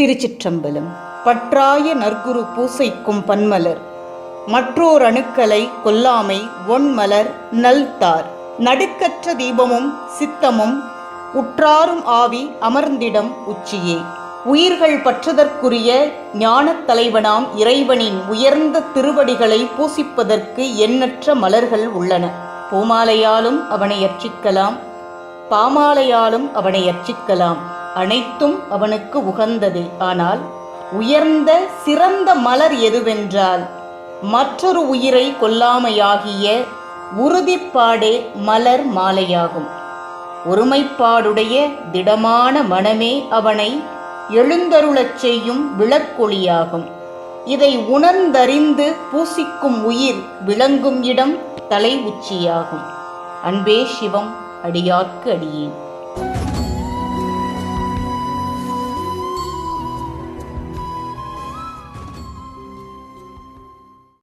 திருச்சிற்றம்பலம். பற்றாய நற்குரு பூசைக்கும் பன்மலர். மற்றோர் அணுக்களை கொல்லாமை ஒன்மலர் நல்தார். நடுக்கற்ற தீபமும் சித்தமும் உற்றாரும் ஆவி அமர்ந்திடம் உச்சியே. உயிர்கள் பற்றதற்குரிய ஞானத் தலைவனாம் இறைவனின் உயர்ந்த திருவடிகளை பூசிப்பதற்கு எண்ணற்ற மலர்கள் உள்ளன. பூமாலையாலும் அவனை அர்ச்சிக்கலாம். பாமாலையாலும் அவனை அர்ச்சிக்கலாம். அனைத்தும் அவனுக்கு உகந்தது. ஆனால் உயர்ந்த சிறந்த மலர் எதுவென்றால் மற்றொரு உயிரை கொல்லாமையாகிய உறுதிப்பாடே மலர் மாலையாகும். ஒருமைப்பாடுடைய திடமான மனமே அவனை எழுந்தருளச் செய்யும் விளக்கொளியாகும். இதை உணர்ந்தறிந்து பூசிக்கும் உயிர் விளங்கும் இடம் தலை உச்சியாகும் அன்பே சிவம் அடியார்க்கு அடியேன்.